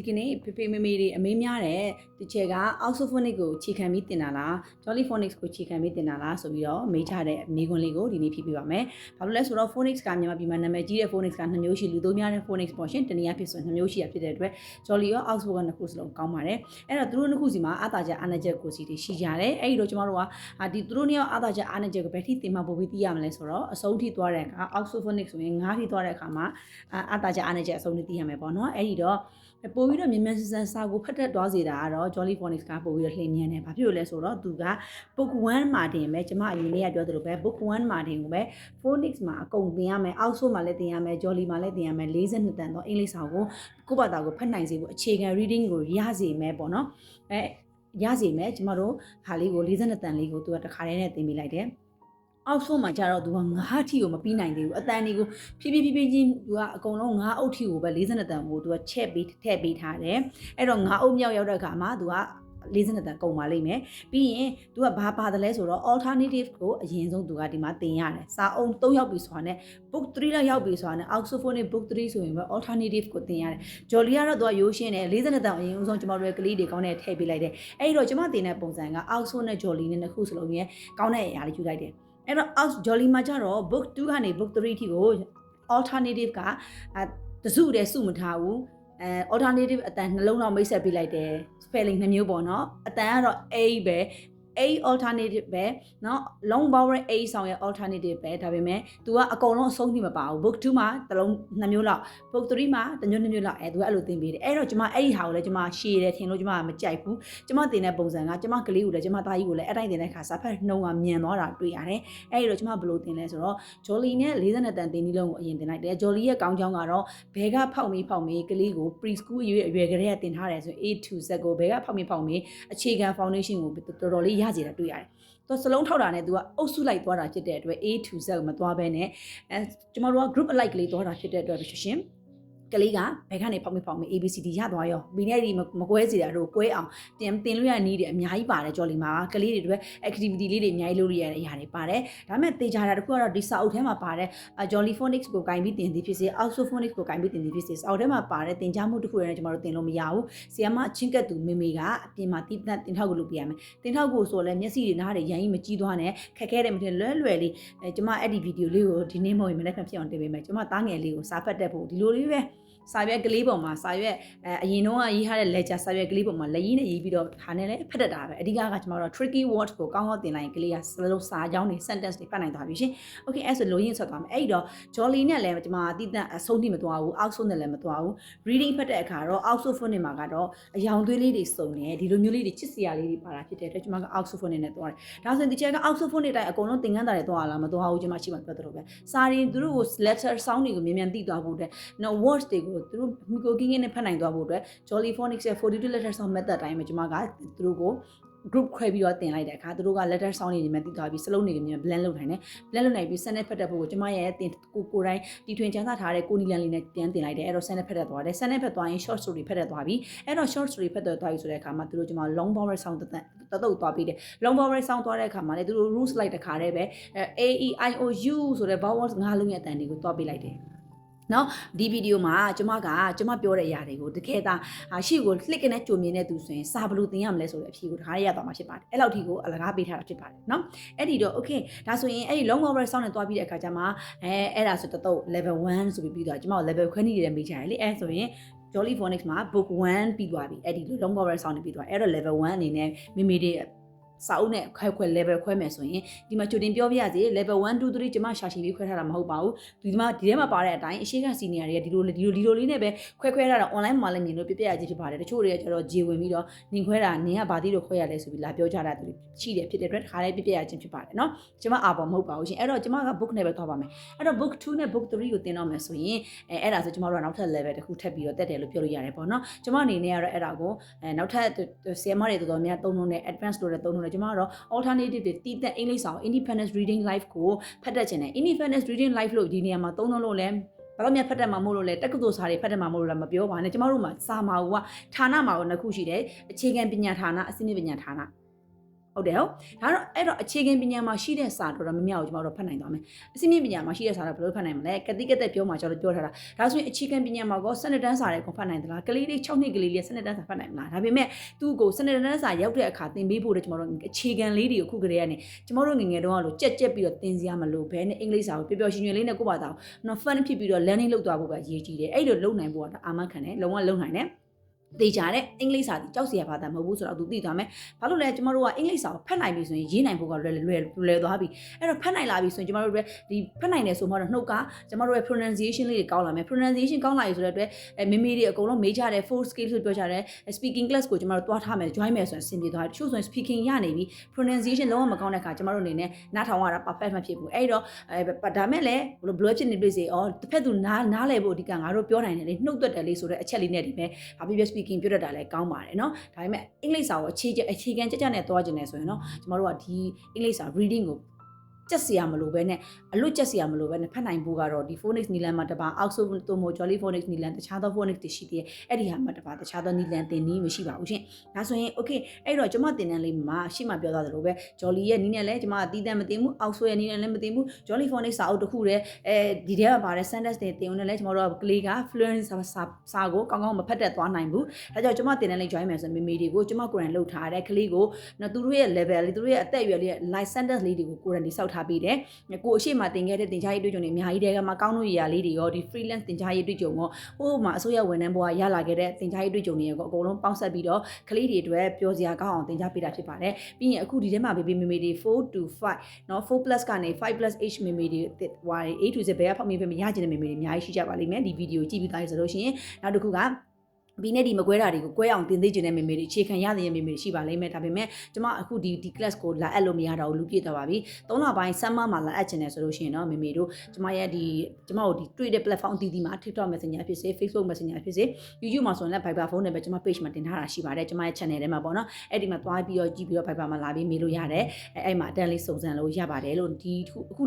ဒီကနေ့ဖေဖေမေမေတွေအမေးများတဲ့ဒီချက်က Oxophonics ကိုခြေခံပြီးတင်တာလား Jollyphonics ကိုခြေခံပြီးတင်တာလားဆိုပြီးတော့မေးချတဲ့မေးခွန်းလေးကိုဒီနေ့ဖြေပြပါမယ်။ဘာလို့လဲဆိုတော့ Phonics ကမြန်မာပြည်မှာနာမည်ကြီးတဲ့ Phonics ကနှစ်မျိုးရှိလူသုံးများတဲ့ Phonics ပေါ့ရှင်တနည်းအားဖြင့်ဆိုနှစ်မျိုးရှိရဖြစ်တဲ့အတွက် Jolly ရော Oxford ကနှစ်ခုစလုံးကောင်းပါတယ်။အဲ့တော့သူတို့နှစ်ခုစီမှာအာသာချက်အာနာချက်ကိုစီတွေရှိကြတယ်။အဲ့ဒီတော့ကျမတို့ကအာဒီသူတို့နှစ်ယောက်အာသာချက်အာနာချက်ကိုဘယ်ထိတင်မှပို့ပြီးသိရမလဲဆိုတော့အဆုံးထိသွားတဲ့အခါ Oxophonics ဆိုရင်9ထိသွားတဲ့အခါမှာအာအာသာချက်အာနာချက်အဆုံးထိသိရမယ်ပေါ့နော်။အဲ့ဒီတော့ ပို့ပြီးတော့မြန်မြန်ဆန်ဆန်စာကိုဖတ်တတ်သွားစေတာကတော့ Jolly Phonics ကပို့ပြီးတော့လှည့်မြန်တယ်။ဘာဖြစ်လို့လဲဆိုတော့သူက book 1မှာတင်ပဲကျမအရင်လေးကပြောသလိုပဲ book 1မှာတင်ကိုပဲ Phonics မှာအကုန်သင်ရမယ်။ Oxford မှာလည်းသင်ရမယ်။ Jolly မှာလည်းသင်ရမယ်42တန်တော့အင်္ဂလိပ်စာကိုကိုယ့်ဘာသာကိုဖတ်နိုင်စေဖို့အခြေခံ reading ကိုရစေမယ်ပေါ့နော်။အဲရစေမယ်ကျမတို့ဟာလေးကို42တန်လေးကိုသူကတခါတည်းနဲ့သင်ပေးလိုက်တယ်။ အောက်ဆုံးမှာကျတော့သူကငါးထီကိုမပြီးနိုင်သေးဘူးအတန်တွေကိုဖြည်းဖြည်းဖြည်းဖြည်းချင်းသူကအကုန်လုံးငါးအုပ်ထီကိုပဲ42တန်ကိုသူကချက်ပြီးထည့်ပေးထားတယ်အဲ့တော့ငါးအုပ်မြောက်ရောက်တဲ့အခါမှာသူက42တန်ကုန်ပါလိမ့်မယ်ပြီးရင်သူကဘာပါတယ်လဲဆိုတော့ alternative ကိုအရင်ဆုံးသူကဒီမှာသင်ရတယ်စာအုပ်3ရောက်ပြီဆိုတာနဲ့ book 3လောက်ရောက်ပြီဆိုတာနဲ့ oxford နဲ့ book 3ဆိုရင်ပဲ alternative ကိုသင်ရတယ် jolly ကတော့သူကရိုးရှင်းတယ်42တန်အရင်ဆုံးကျွန်တော်တို့ကလေးတွေကောင်းတဲ့ထည့်ပေးလိုက်တယ်အဲ့တော့ကျွန်မသင်တဲ့ပုံစံက oxford နဲ့ jolly နဲ့နှစ်ခုစလုံးရဲ့ကောင်းတဲ့အရာလေးယူလိုက်တယ် အဲ့တော့ ox jolly မှာကျတော့ book 2ကနေ book 3ထိကို alternative ကအဲတစုတည်းစုမထားဘူးအဲ alternative အတန်နှလုံးလောက်မိတ်ဆက်ပေးလိုက်တယ် spelling နှမျိုးပေါ့နော်အတန်ကတော့ a ပဲ A alternative ပဲเนาะ long vowel A ဆောင်ရဲ့ alternative ပဲဒါပေမဲ့ तू ကအကုန်လုံးအဆုံးထိမပါဘူး book 2မှာတစ်လုံးနှစ်မျိုးလောက် book 3မှာတစ်မျိုးနှစ်မျိုးလောက်အဲ तू ကအဲ့လိုသင်ပေးတယ်အဲ့တော့ကျွန်မအဲ့ဒီဟာကိုလည်းကျွန်မရှည်တယ်ထင်လို့ကျွန်မမကြိုက်ဘူးကျွန်မသင်တဲ့ပုံစံကကျွန်မကလေးကိုလည်းကျွန်မသားကြီးကိုလည်းအဲ့တိုင်းသင်တဲ့ခါစာဖတ်နှုံးကမြန်သွားတာတွေ့ရတယ်အဲ့ဒီတော့ကျွန်မဘယ်လိုသင်လဲဆိုတော့ Jolly နဲ့40တန်သင်ပြီးလုံးကိုအရင်သင်လိုက်တယ် Jolly ရဲ့ကောင်းချောင်းကတော့ဘဲကဖောက်မေးဖောက်မေးကလေးကို preschool ရွယ်အရွယ်ကလေးကသင်ထားတယ်ဆိုရင် A to Z ကိုဘဲကဖောက်မေးဖောက်မေးအခြေခံ foundation ကိုတော်တော်လေး ရစေတာတွေ့ရတယ်သူစလုံးထောက်တာနဲ့သူကအုပ်စုလိုက်သွားတာဖြစ်တဲ့အတွက် A to Z ကိုမသွားဘဲနဲ့အဲကျမတို့က group alike ကလေးသွားတာဖြစ်တဲ့အတွက်ရှင် ကလေးကဘယ်ကနေဖောက်မိဖောက်မိ ABCD ရသွားရောဘီနဲ့ဒီမကွဲစီတာတို့ကွဲအောင်တင်တင်လို့ရနေတယ်အများကြီးပါတယ်ကြော်လီမှာကလေးတွေတွေ activity လေးတွေအများကြီးလုပ်လို့ရတဲ့အရာတွေပါတယ်ဒါပေမဲ့တေချာတာတခုကတော့ဒီစာအုပ်ထဲမှာပါတယ် Jolly Phonics ကိုဂိုင်းပြီးတင်သည်ဖြစ်စေ Oxford Phonics ကိုဂိုင်းပြီးတင်သည်ဖြစ်စေစာအုပ်ထဲမှာပါတယ်တင်ကြားမှုတစ်ခုရယ်ကျွန်တော်တို့တင်လို့မရဘူးဆီယမချင်းကတ်သူမေမေကအပြင်မှာတိတက်တင်ထောက်ကိုလုပ်ပြရမယ်တင်ထောက်ကိုဆိုလဲမျက်စိတွေနားတွေရန်ကြီးမကြီးသွားနဲ့ခက်ခဲတယ်မထင်လွယ်လွယ်လေးအဲကျွန်မအဲ့ဒီဗီဒီယိုလေးကိုဒီနေ့မဟုတ်ရင်မနေ့ကဖြစ်အောင်တင်ပေးမယ်ကျွန်မသားငယ်လေးကိုစာဖတ်တတ်ဖို့ဒီလိုလေးပဲ စာရွက်ကလေးပုံမှာစာရွက်အဲအရင်တော့ရေးထားတဲ့ ledger စာရွက်ကလေးပုံမှာလက်ရင်းနဲ့ရေးပြီးတော့ဟာနဲ့လည်းဖတ်တတ်တာပဲအဓိကကကျွန်တော်တို့ tricky word ကိုကောင်းကောင်းသင်လိုက်ရင်ကလေးကစလုံးစာကြောင်းတွေ sentence တွေဖတ်နိုင်သွားပြီရှင် okay အဲ့ဆိုလိုရင်းဆက်သွားမယ်အဲ့တော့ jolly နဲ့လည်းကျွန်မအတိအတအဆုံးထိမသွားဘူး outsource နဲ့လည်းမသွားဘူး reading ဖတ်တဲ့အခါတော့ outsource phone နဲ့မှာကတော့အယောင်သွေးလေးတွေစုံနေဒီလိုမျိုးလေးတွေချစ်စရာလေးတွေပါတာဖြစ်တဲ့အတွက်ကျွန်မက outsource phone နဲ့သွားတယ်ဒါဆိုရင်ဒီချက်က outsource phone နဲ့တိုင်းအကုန်လုံးသင်ခန်းစာတွေသွားလာမသွားဘူးကျွန်မရှိမှပြောသလိုပဲစာရင်သူတို့ကို letter sound တွေကိုမြန်မြန်သိသွားဖို့အတွက် no words တွေကိုသူတို့မီကိုကင်းကင်းနဲ့ဖတ်နိုင်သွားဖို့အတွက် Jolly Phonics ရဲ့42 letter sound method တိုင်းမှာကျွန်မကသူတို့ကို group ခွဲပြီးတော့တင်လိုက်တဲ့အခါသူတို့က letter sound တွေနဲ့တည်သွားပြီးစလုံးတွေမြန် blend လုပ်နိုင်တယ် blend လုပ်နိုင်ပြီး send နဲ့ဖတ်တတ်ဖို့ကိုကျွန်မရဲ့တင်ကိုကိုတိုင်းတီထွင်ချမ်းသာထားတဲ့ကိုနီလန်လေးနဲ့ပြန်တင်လိုက်တယ်အဲ့တော့ send နဲ့ဖတ်တတ်သွားတယ် send နဲ့ဖတ်သွားရင် short story ဖတ်တတ်သွားပြီအဲ့တော့ short story ဖတ်တတ်သွားပြီဆိုတဲ့အခါမှာသူတို့ကျွန်မ long vowel sound တတ်တတုတ်သွားပြီးတယ် long vowel sound သွားတဲ့အခါမှာလေသူတို့ rules လိုက်တဲ့ခါတည်းပဲ A E I O U ဆိုတဲ့ vowels ငါးလုံးရဲ့အတန်တွေကိုသွားပေးလိုက်တယ် နော်ဒီဗီဒီယိုမှာကျမကကျမပြောတဲ့အရာတွေကိုတကယ်သားရှေ့ကို click နဲ့ကြိုမြင်တဲ့သူဆိုရင်စာဘယ်လိုသင်ရမလဲဆိုတဲ့အဖြေကိုတခါရရသွားမှာဖြစ်ပါတယ်အဲ့လောက်ထိကိုအလကားပေးထားတာဖြစ်ပါတယ်နော်အဲ့ဒီတော့ okay ဒါဆိုရင်အဲ့ဒီ long over sound နဲ့တွားပြီးတဲ့အခါကျမှအဲအဲ့ဒါဆိုတတော့ level 1ဆိုပြီးပြီးတော့ကျမတို့ level ခွဲနေရတဲ့မိချင်ရလေအဲ့ဆိုရင် Jolly Phonics မှာ book 1ပြီးသွားပြီအဲ့ဒီ long over sound နဲ့ပြီးသွားအဲ့တော့ level 1အနေနဲ့မိမိတွေ စာအုပ်နဲ့ခွဲခွဲ level ခွဲမယ်ဆိုရင်ဒီမှာချုပ်တင်ပြောပြရစီ level 1 2 3ကျမရှာရှိပြီးခွဲထားတာမဟုတ်ပါဘူးဒီမှာဒီထဲမှာပါတဲ့အတိုင်းအရှိကစီနီယာတွေကဒီလိုဒီလိုဒီလိုလေးနဲ့ပဲခွဲခွဲထားတာ online မှာလည်းမြင်လို့ပြပြရခြင်းဖြစ်ပါတယ်တချို့တွေကကျတော့ဂျေဝင်ပြီးတော့နင်ခွဲတာနင်ကဘာတိလို့ခွဲရလဲဆိုပြီးလာပြောကြတာသူရှိတယ်ဖြစ်တဲ့အတွက်တခါလေးပြပြရခြင်းဖြစ်ပါတယ်နော်ကျမအာပေါ်မဟုတ်ပါဘူးရှင်အဲ့တော့ကျမက book နဲ့ပဲသွားပါမယ်အဲ့တော့ book 2နဲ့ book 3ကိုသင်တော့မယ်ဆိုရင်အဲအဲ့ဒါဆိုကျမတို့ကနောက်ထပ် level တစ်ခုထပ်ပြီးတော့တက်တယ်လို့ပြောလို့ရတယ်ပေါ့နော်ကျမအနေနဲ့ကတော့အဲ့ဒါကိုအဲနောက်ထပ်ဆီယမတွေတော်တော်များသုံးလုံးနဲ့ advanced လို့လည်းသုံးလုံးနဲ့ကျွန်မကတော့ alternative တွေတည်တဲ့အင်္ဂလိပ်စာကို independent reading life ကိုဖတ်တတ်ခြင်းနဲ့ independent reading life လို့ဒီနေရာမှာသုံးလုံးလို့လည်းဘာလို့မြတ်ဖတ်တတ်မှာမို့လို့လဲတက္ကသိုလ်စာတွေဖတ်တတ်မှာမို့လို့လည်းမပြောပါနဲ့ကျမတို့မှာစာမာကဌာနမှာကိုနှစ်ခုရှိတယ်အခြေခံပညာဌာနအစနစ်ပညာဌာန ဟုတ်တယ်ဟုတ်ဒါတော့အဲ့တော့အခြေခံပညာမှာရှိတဲ့စာတော်တော်များများကိုကျွန်တော်တို့ဖတ်နိုင်သွားမယ်အစိမ့်မြင့်ပညာမှာရှိတဲ့စာတော့ဘယ်လိုဖတ်နိုင်မလဲကတိကတက်ပြောမှာကျွန်တော်တို့ပြောထားတာဒါဆိုရင်အခြေခံပညာမှာကောစနစ်တန်းစာတွေကိုဖတ်နိုင်သလားကလေးလေး6နှစ်ကလေးလေးစနစ်တန်းစာဖတ်နိုင်မလားဒါပေမဲ့သူ့ကိုစနစ်တန်းစာရောက်တဲ့အခါသင်ပေးဖို့တော့ကျွန်တော်တို့အခြေခံလေးတွေကိုခုကလေးကနေကျွန်တော်တို့ငငယ်တုန်းကလို့ကြက်ကြက်ပြီးတော့သင်စရာမလိုဘဲနဲ့အင်္ဂလိပ်စာကိုပျော်ပျော်ရွှင်ရွှင်လေးနဲ့ကိုယ့်ဘာသာကိုနော် fun ဖြစ်ပြီးတော့ learning လုပ်သွားဖို့ပဲအရေးကြီးတယ်အဲ့လိုလုပ်နိုင်ဖို့ကအာမခံတယ်လုံးဝလုပ်နိုင်တယ် တေချာတဲ့အင်္ဂလိပ်စာဒီကြောက်စရာဘာသာမဟုတ်ဘူးဆိုတော့သူသိသွားမယ်။ဘာလို့လဲကျမတို့ကအင်္ဂလိပ်စာကိုဖတ်နိုင်ပြီဆိုရင်ရေးနိုင်ဖို့ကလွယ်လွယ်လွယ်သွားပြီ။အဲ့တော့ဖတ်နိုင်လာပြီဆိုရင်ကျမတို့တွေဒီဖတ်နိုင်တယ်ဆိုမှတော့နှုတ်ကကျမတို့ရဲ့ pronunciation လေးတွေကောင်းလာမယ်။ pronunciation ကောင်းလာပြီဆိုတဲ့အတွက်အဲမေမေတွေအကုန်လုံးမေးကြတယ် four skill လို့ပြောကြတယ် speaking class ကိုကျမတို့တွားထားမယ် join မယ်ဆိုရင်အဆင်ပြေသွားတယ်။တချို့ဆိုရင် speaking ရနေပြီ pronunciation လုံးဝမကောင်းတဲ့အခါကျမတို့အနေနဲ့နားထောင်ရတာ perfect မဖြစ်ဘူး။အဲ့တော့အဲဒါမဲ့လည်းဘလို့ဘလို့ဖြစ်နေပြီစေအော်တစ်ဖက်သူနားနားလဲဖို့အဓိကငါတို့ပြောနိုင်တယ်လေနှုတ်သက်တယ်လေဆိုတဲ့အချက်လေးနဲ့ဒီမဲ့ဘာဖြစ်ဖြspeaking ပြောတတ်တာလည်းကောင်းပါတယ်เนาะဒါပေမဲ့အင်္ဂလိပ်စာကိုအခြေအခြေခံကြကြနဲ့သွားကျင်နေဆိုရင်เนาะကျမတို့ကဒီအင်္ဂလိပ်စာ reading ကို ကြက်စရာမလိုပဲနဲ့အလွတ်ကြက်စရာမလိုပဲနဲ့ဖတ်နိုင်ဖို့ကတော့ဒီ phonics နီလန်မှာတပါ oxford သို့မဟုတ် jolly phonics နီလန်တခြားသော phonics တွေရှိသေးတယ်အဲ့ဒီဟာမှာတပါတခြားသောနီလန်သင်နည်းမရှိပါဘူးရှင်ဒါဆိုရင် okay အဲ့တော့ကျွန်မသင်တန်းလေးမှာရှေ့မှာပြောသွားသလိုပဲ jolly ရဲ့နီးနဲ့လည်းကျွန်မအတီးတန်းမသိဘူး oxford ရဲ့နီးနဲ့လည်းမသိဘူး jolly phonics စာအုပ်တစ်ခုတည်းအဲဒီထဲမှာပါတဲ့ sentence တွေသင်အောင်လည်းကျွန်တော်တို့ကလေးက fluent စာစာကိုကောင်းကောင်းမဖတ်တတ်သွားနိုင်ဘူးဒါကြောင့်ကျွန်မသင်တန်းလေး join မယ်ဆိုရင်မိမိတွေကိုကျွန်မကိုယ်တိုင်လှုပ်ထားတဲ့ကလေးကိုနော်သူတို့ရဲ့ level လေးသူတို့ရဲ့အသက်အရွယ်လေးရဲ့ life sentence လေးတွေကိုကိုယ်တိုင်တိစောက်ထာပေးတယ်ကိုအရှိမတင်ခဲ့တဲ့တင် जा ရေးတွေ့ကြုံတွေအများကြီးတဲကမှကောင်းလို့ရလေးတွေရောဒီ freelance တင် जा ရေးတွေ့ကြုံရောဟိုမှာအစိုးရဝန်ထမ်းဘဝရလာခဲ့တဲ့တင် जा ရေးတွေ့ကြုံတွေရောအကုန်လုံးပေါင်းဆက်ပြီးတော့ကလေးတွေအတွက်ပျော်စရာကောင်းအောင်တင် जा ပေးတာဖြစ်ပါတယ်ပြီးရင်အခုဒီထဲမှာ baby မေမေတွေ4 to 5เนาะ4 plus ကနေ5 plus h မေမေတွေဟွာ A to Z ဘယ်ကဖောက်မေဖေမရချင်တဲ့မေမေတွေအများကြီးရှိကြပါလိမ့်မယ်ဒီဗီဒီယိုကြည့်ပြီးသားဆိုလို့ရှိရင်နောက်တစ်ခုက ဘီနဲ့ဒီမကွဲတာတွေကိုကွဲအောင်တင်သိကျင်တဲ့မေမေတွေအခြေခံရတဲ့မေမေတွေရှိပါလိမ့်မယ်ဒါပေမဲ့ကျွန်မအခုဒီဒီ class ကိုလာအပ်လို့မရတော့ဘူးလူပြည့်သွားပါပြီ၃လပိုင်း summer မှာလာအပ်ချင်တယ်ဆိုလို့ရှိရင်တော့မေမေတို့ကျွန်မရဲ့ဒီကျွန်မတို့ဒီတွေ့တဲ့ platform အသီးသီးမှာ TikTok Messenger ဖြစ်စေ Facebook Messenger ဖြစ်စေ YouTube မှာဆိုရင်လည်း Viber phone နဲ့ပဲကျွန်မ page မှာတင်ထားတာရှိပါတယ်ကျွန်မရဲ့ channel ထဲမှာပေါ့နော်အဲ့ဒီမှာသွားပြီးတော့ကြည့်ပြီးတော့ Viber မှာလာပြီးမေးလို့ရတယ်အဲ့အဲ့မှာအတန်းလေးစုံစမ်းလို့ရပါတယ်လို့ဒီအခု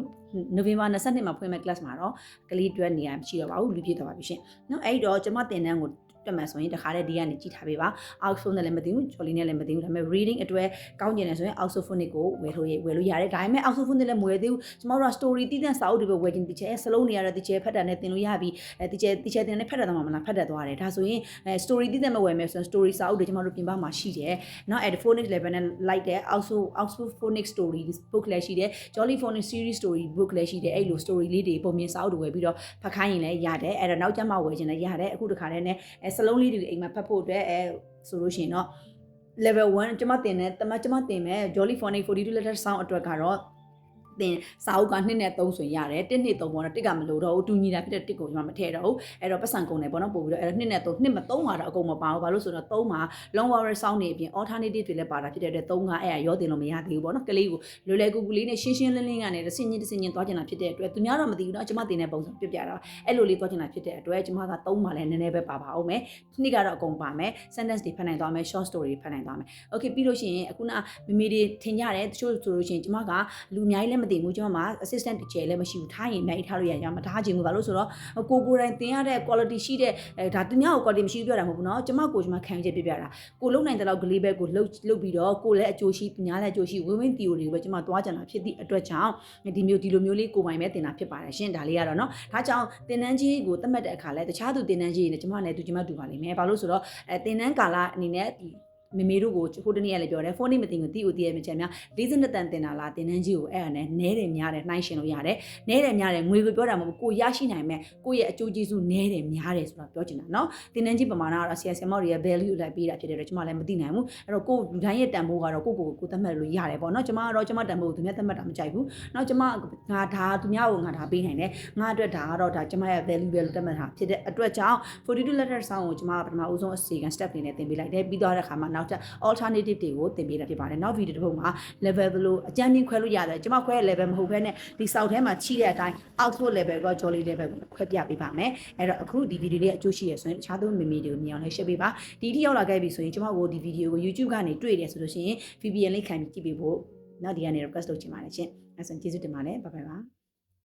November 22မှာဖွင့်မဲ့ class မှာတော့ကလေးတွဲနေရမရှိတော့ပါဘူးလူပြည့်သွားပါပြီရှင်နော်အဲ့တော့ကျွန်မတင်တန်းကို တက်မယ်ဆိုရင်တခါတည်းဒီကနေကြည့်ထားပေးပါ Oxford နဲ့လည်းမသိဘူး Jolly နဲ့လည်းမသိဘူးဒါပေမဲ့ reading အတွက်ကောင်းကျင်တယ်ဆိုရင် Oxfordnic ကိုဝယ်လို့ရဝယ်လို့ရတယ်ဒါပေမဲ့ Oxfordnic လည်းမဝယ်သေးဘူးကျွန်တော်တို့က story တည်တဲ့စာအုပ်တွေပဲဝယ်ခြင်းဒီချဲစလုံးနေရတဲ့ဒီချဲဖတ်တာနဲ့သင်လို့ရပြီအဲဒီချဲဒီချဲသင်နဲ့ဖတ်တတ်တော့မှမလားဖတ်တတ်သွားတယ်ဒါဆိုရင်အဲ story တည်တဲ့မဝယ်မယ်ဆိုရင် story စာအုပ်တွေကျွန်တော်တို့ပြင်ပမှာရှိတယ်နော် at phonics level နဲ့ like တဲ့ Oxford Oxford phonics story book လည်းရှိတယ် Jolly phonics series story book လည်းရှိတယ်အဲ့လို story လေးတွေပုံမြင်စာအုပ်တွေဝယ်ပြီးတော့ဖတ်ခိုင်းရင်လည်းရတယ်အဲ့တော့နောက်ကျမှဝယ်ခြင်းလည်းရတယ်အခုတခါတည်းနဲ့စလုံးလေးတွေအိမ်မှာဖတ်ဖို့အတွက်အဲဆိုလို့ရှိရင်တော့ level 1ကျွန်မတင်တယ်တမကျွန်မတင်မဲ့ Jolly Phonics 42 letter sound အတွက်ကတော့ တင်စာအုပ်က2နဲ့3ဆိုရင်ရတယ်1နှစ်3ပေါ့နော်တစ်ကမလို့တော့ဘူးတူညီတာဖြစ်တဲ့တစ်ကိုကျွန်မမထည့်တော့ဘူးအဲ့တော့ပတ်စံကုန်တယ်ပေါ့နော်ပို့ပြီးတော့အဲ့တော့2နဲ့3နှစ်မ3မှာတော့အကုန်မပါဘူးဘာလို့ဆိုတော့3မှာ long vowel sound တွေအပြင် alternative တွေလည်းပါတာဖြစ်တဲ့အတွက်3ကအဲ့ရရောတင်လို့မရသေးဘူးပေါ့နော်ကလေးကိုလွယ်လွယ်ကူကူလေးနဲ့ရှင်းရှင်းလင်းလင်းကနေတစ်စင်ချင်းတစ်စင်ချင်းသွားကျင်တာဖြစ်တဲ့အတွက်သူများတော့မသိဘူးနော်ကျွန်မတင်တဲ့ပုံစံပြပြတာအဲ့လိုလေးသွားကျင်တာဖြစ်တဲ့အတွက်ကျွန်မက3မှာလည်းနည်းနည်းပဲပါပါအောင်မယ်နှစ်ကတော့အကုန်ပါမယ် sentence တွေဖတ်နိုင်သွားမယ် short story တွေဖတ်နိုင်သွားမယ် okay ပြီးလို့ရှိရင်အခုနမမီတွေထင်ကြတယ်တချို့ဆိုလို့ရှိရင်ကျွန်မကလူအများကြီးလည်းမသိဘူးကျွန်မမှာ assistant teacher လည်းမရှိဘူးထားရင်နိုင်ထားလို့ရရမထားချင်ဘူးဘာလို့ဆိုတော့ကိုကိုယ်တိုင်သင်ရတဲ့ quality ရှိတဲ့အဲဒါသူများကို quality မရှိဘူးပြောတာမဟုတ်ဘူးเนาะကျွန်မကိုကျွန်မခံချက်ပြပြတာကိုလုံနိုင်တဲ့လောက်ကလေးပဲကိုလှုပ်လှုပ်ပြီးတော့ကိုလည်းအကျိုးရှိသူများလည်းအကျိုးရှိ win win theory ကိုပဲကျွန်မသွားကြတာဖြစ်သည့်အတွက်ကြောင့်ဒီမျိုးဒီလိုမျိုးလေးကိုပိုင်ပဲတင်တာဖြစ်ပါတယ်ရှင်ဒါလေးကတော့เนาะဒါကြောင့်တင်တန်းကြီးကိုသတ်မှတ်တဲ့အခါလဲတခြားသူတင်တန်းကြီးတွေနဲ့ကျွန်မနဲ့သူကျွန်မတူပါလိမ့်မယ်ဘာလို့ဆိုတော့အဲတင်တန်းကာလအနေနဲ့ဒီ မေမေတို့ကိုဟိုတနေ့ကလည်းပြောတယ်ဖုန်းနေမတင်ကိုတီးကိုတီးရမချက်များလေးစနတန်တင်တာလားတင်နှန်းကြီးကိုအဲ့ဒါနဲ့နဲတယ်များတယ်နှိုင်းရှင်လို့ရတယ်နဲတယ်များတယ်ငွေကိုပြောတာမဟုတ်ဘူးကိုရရှိနိုင်မဲ့ကိုရဲ့အကျိုးကျေးဇူးနဲတယ်များတယ်ဆိုတာပြောချင်တာเนาะတင်နှန်းကြီးပမာဏကတော့ CSM မော်တွေရဲ့ value လိုက်ပေးတာဖြစ်တဲ့အတွက်ကျွန်မလည်းမသိနိုင်ဘူးအဲ့တော့ကိုလူတိုင်းရဲ့တန်ဖိုးကတော့ကိုကိုကိုသတ်မှတ်လို့ရတယ်ပေါ့เนาะကျွန်မကတော့ကျွန်မတန်ဖိုးကိုသူများသတ်မှတ်တာမကြိုက်ဘူးเนาะကျွန်မငါဒါသူများကိုငါဒါပေးနိုင်တယ်ငါအတွက်ဒါကတော့ဒါကျွန်မရဲ့ value ပဲလို့သတ်မှတ်တာဖြစ်တဲ့အတွက်ကြောင့်42 letter sound ကိုကျွန်မကပထမဦးဆုံးအစီကံ step အနေနဲ့သင်ပေးလိုက်တယ်ပြီးသွားတဲ့အခါမှာနောက် က်ထပ် alternative alternative တွေကိုသင်ပေးတာဖြစ်ပါတယ်နောက်ဗီဒီယိုတစ်ပုဒ်မှာ level ဘယ်လိုအကြမ်းမြင့်ခွဲလို့ရတယ်ကျွန်မခွဲတဲ့ level မဟုတ်ဘဲနဲ့ဒီ sound ထဲမှာချိတဲ့အတိုင်း output level က jolly level ကိုခွဲပြပေးပါမယ်အဲ့တော့အခုဒီဗီဒီယိုလေးအကျိုးရှိရဆိုရင်တခြားသောမီမီတွေကိုမြင်အောင်လည်း share ပေးပါဒီအထိရောက်လာခဲ့ပြီဆိုရင်ကျွန်မကိုဒီဗီဒီယိုကို YouTube ကနေတွေ့တယ်ဆိုလို့ရှိရင် VPN လေးခံပြီးကြည့်ပေးဖို့နောက်ဒီကနေ request လုပ်ချင်ပါတယ်ရှင်အဲ့ဆိုကျေးဇူးတင်ပါတယ်ဘိုင်ဘိုင်ပါ